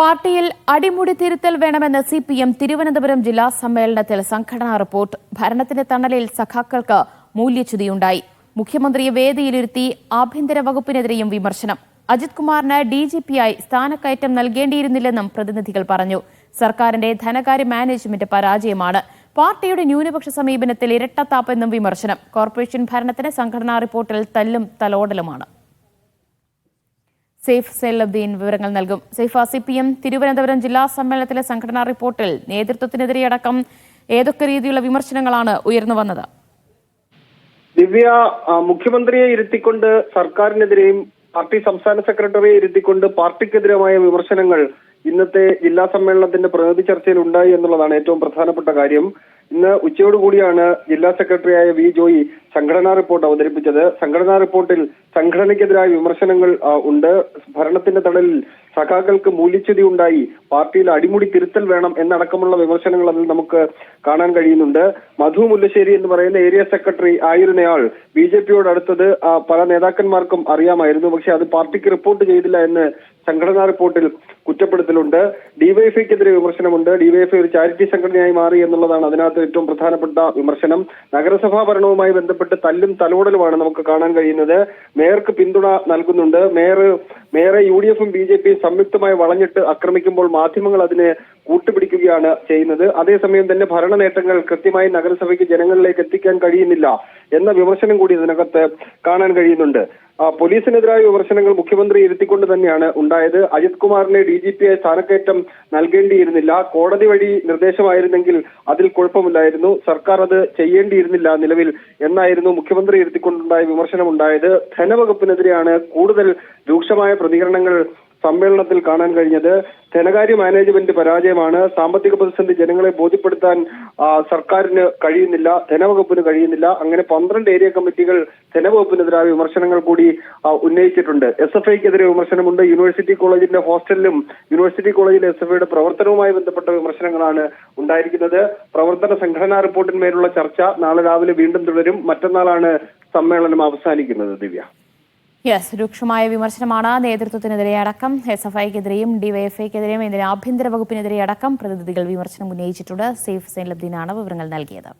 പാർട്ടിയിൽ അടിമുടി തിരുത്തൽ വേണമെന്ന് സി പി എം തിരുവനന്തപുരം ജില്ലാ സമ്മേളനത്തിൽ സംഘടനാ റിപ്പോർട്ട്. ഭരണത്തിന്റെ തണലിൽ സഖാക്കൾക്ക് മൂല്യച്യുതിയുണ്ടായി. മുഖ്യമന്ത്രിയെ വേദിയിലിരുത്തി ആഭ്യന്തര വകുപ്പിനെതിരെയും വിമർശനം. അജിത് കുമാറിന് ഡി ജി പിയായി സ്ഥാനക്കയറ്റം നൽകേണ്ടിയിരുന്നില്ലെന്നും പ്രതിനിധികൾ പറഞ്ഞു. സർക്കാരിന്റെ ധനകാര്യ മാനേജ്മെന്റ് പരാജയമാണ്. പാർട്ടിയുടെ ന്യൂനപക്ഷ സമീപനത്തിൽ ഇരട്ടത്താപ്പെന്നും വിമർശനം. കോർപ്പറേഷൻ ഭരണത്തിന് സംഘടനാ റിപ്പോർട്ടിൽ തല്ലും തലോടലുമാണ്. സെയ്ഫ് സൈലബ്ദീൻ വിവരങ്ങൾ നൽകും. Saif C P M Thiruvananthapuram ജില്ലാ സമ്മേളനത്തിലെ സംഘടനാ റിപ്പോർട്ടിൽ നേതൃത്വത്തിനെതിരെയടക്കം ഏതൊക്കെ രീതിയിലുള്ള വിമർശനങ്ങളാണ് ഉയർന്നു വന്നത്? ദിവ്യ മുഖ്യമന്ത്രിയെ ഇരുത്തിക്കൊണ്ട് സർക്കാരിനെതിരെയും പാർട്ടി സംസ്ഥാന സെക്രട്ടറിയെ ഇരുത്തിക്കൊണ്ട് പാർട്ടിക്കെതിരമായ വിമർശനങ്ങൾ ഇന്നത്തെ ജില്ലാ സമ്മേളനത്തിന്റെ പ്രതിനിധി ചർച്ചയിൽ ഉണ്ടായി എന്നുള്ളതാണ് ഏറ്റവും പ്രധാനപ്പെട്ട കാര്യം. ഇന്ന് ഉച്ചയോടുകൂടിയാണ് ജില്ലാ സെക്രട്ടറിയായ വി ജോയി സംഘടനാ റിപ്പോർട്ട് അവതരിപ്പിച്ചത്. സംഘടനാ റിപ്പോർട്ടിൽ സംഘടനയ്ക്കെതിരായ വിമർശനങ്ങൾ ഉണ്ട്. ഭരണത്തിന്റെ തടലിൽ സഖാക്കൾക്ക് മൂല്യച്യുതി ഉണ്ടായി. പാർട്ടിയിൽ അടിമുടി തിരുത്തൽ വേണം എന്നടക്കമുള്ള വിമർശനങ്ങൾ അതിൽ നമുക്ക് കാണാൻ കഴിയുന്നുണ്ട്. മധു മുല്ലശ്ശേരി എന്ന് പറയുന്ന ഏരിയ സെക്രട്ടറി ആയിരുന്നയാൾ ബി ജെ പിയോട് അടുത്തത് പല നേതാക്കന്മാർക്കും അറിയാമായിരുന്നു. പക്ഷെ അത് പാർട്ടിക്ക് റിപ്പോർട്ട് ചെയ്തില്ല എന്ന് സംഘടനാ റിപ്പോർട്ടിൽ കുറ്റപ്പെടുത്തലുണ്ട്. ഡിവൈഎഫ്ഐക്കെതിരെ വിമർശനമുണ്ട്. ഡിവൈഎഫ്ഐ ഒരു ചാരിറ്റി സംഘടനയായി മാറി എന്നുള്ളതാണ് അതിനകത്ത് ഏറ്റവും പ്രധാനപ്പെട്ട വിമർശനം. നഗരസഭാ ഭരണവുമായി ബന്ധപ്പെട്ട് തല്ലും തലോടലുമാണ് നമുക്ക് കാണാൻ കഴിയുന്നത്. മേയർക്ക് പിന്തുണ നൽകുന്നുണ്ട്. മേയർ മേയറെ യു ഡി എഫും ബി ജെ പിയും സംയുക്തമായി വളഞ്ഞിട്ട് ആക്രമിക്കുമ്പോൾ മാധ്യമങ്ങൾ അതിനെ കൂട്ടുപിടിക്കുകയാണ് ചെയ്യുന്നത്. അതേസമയം തന്നെ ഭരണ നേട്ടങ്ങൾ കൃത്യമായി നഗരസഭയ്ക്ക് ജനങ്ങളിലേക്ക് എത്തിക്കാൻ കഴിയുന്നില്ല എന്ന വിമർശനം കൂടി ഇതിനകത്ത് കാണാൻ കഴിയുന്നുണ്ട്. പോലീസിനെതിരായ വിമർശനങ്ങൾ മുഖ്യമന്ത്രി ഇരുത്തിക്കൊണ്ട് തന്നെയാണ് ഉണ്ടായത്. അജിത് കുമാറിനെ ഡി ജി പി ആയി സ്ഥാനക്കയറ്റം നൽകേണ്ടിയിരുന്നില്ല. കോടതി വഴി നിർദ്ദേശമായിരുന്നെങ്കിൽ അതിൽ കുഴപ്പമില്ലായിരുന്നു. സർക്കാർ അത് ചെയ്യേണ്ടിയിരുന്നില്ല നിലവിൽ എന്നായിരുന്നു മുഖ്യമന്ത്രി ഇരുത്തിക്കൊണ്ടുണ്ടായ വിമർശനം ഉണ്ടായത് ധനവകുപ്പിനെതിരെയാണ് കൂടുതൽ രൂക്ഷമായ പ്രതികരണങ്ങൾ സമ്മേളനത്തിൽ കാണാൻ കഴിഞ്ഞത്. ധനകാര്യ മാനേജ്മെന്റ് പരാജയമാണ്. സാമ്പത്തിക പ്രതിസന്ധി ജനങ്ങളെ ബോധ്യപ്പെടുത്താൻ സർക്കാരിന് കഴിയുന്നില്ല ധനവകുപ്പിന് കഴിയുന്നില്ല. അങ്ങനെ പന്ത്രണ്ട് ഏരിയ കമ്മിറ്റികൾ ധനവകുപ്പിനെതിരായ വിമർശനങ്ങൾ കൂടി ഉന്നയിച്ചിട്ടുണ്ട്. എസ് എഫ് ഐക്കെതിരെ വിമർശനമുണ്ട്. യൂണിവേഴ്സിറ്റി കോളേജിന്റെ ഹോസ്റ്റലിലും യൂണിവേഴ്സിറ്റി കോളേജിലെ എസ് എഫ് ഐയുടെ പ്രവർത്തനവുമായി ബന്ധപ്പെട്ട വിമർശനങ്ങളാണ് ഉണ്ടായിരിക്കുന്നത്. പ്രവർത്തന സംഘടനാ റിപ്പോർട്ടിന്മേലുള്ള ചർച്ച നാളെ രാവിലെ വീണ്ടും തുടരും. മറ്റന്നാളാണ് സമ്മേളനം അവസാനിക്കുന്നത് ദിവ്യ. യെസ് രൂക്ഷമായ വിമർശനമാണ് നേതൃത്വത്തിനെതിരെ അടക്കം. എസ് എഫ് ഐക്കെതിരെയും ഡിവൈഎഫ്ഐക്കെതിരെയും ഇതിന് ആഭ്യന്തര വകുപ്പിനെതിരെ അടക്കം പ്രതിനിധികൾ വിമർശനം ഉന്നയിച്ചിട്ടുണ്ട്. സേഫ് സൈൻ ലബ്ദീനാണ് വിവരങ്ങൾ നൽകിയത്.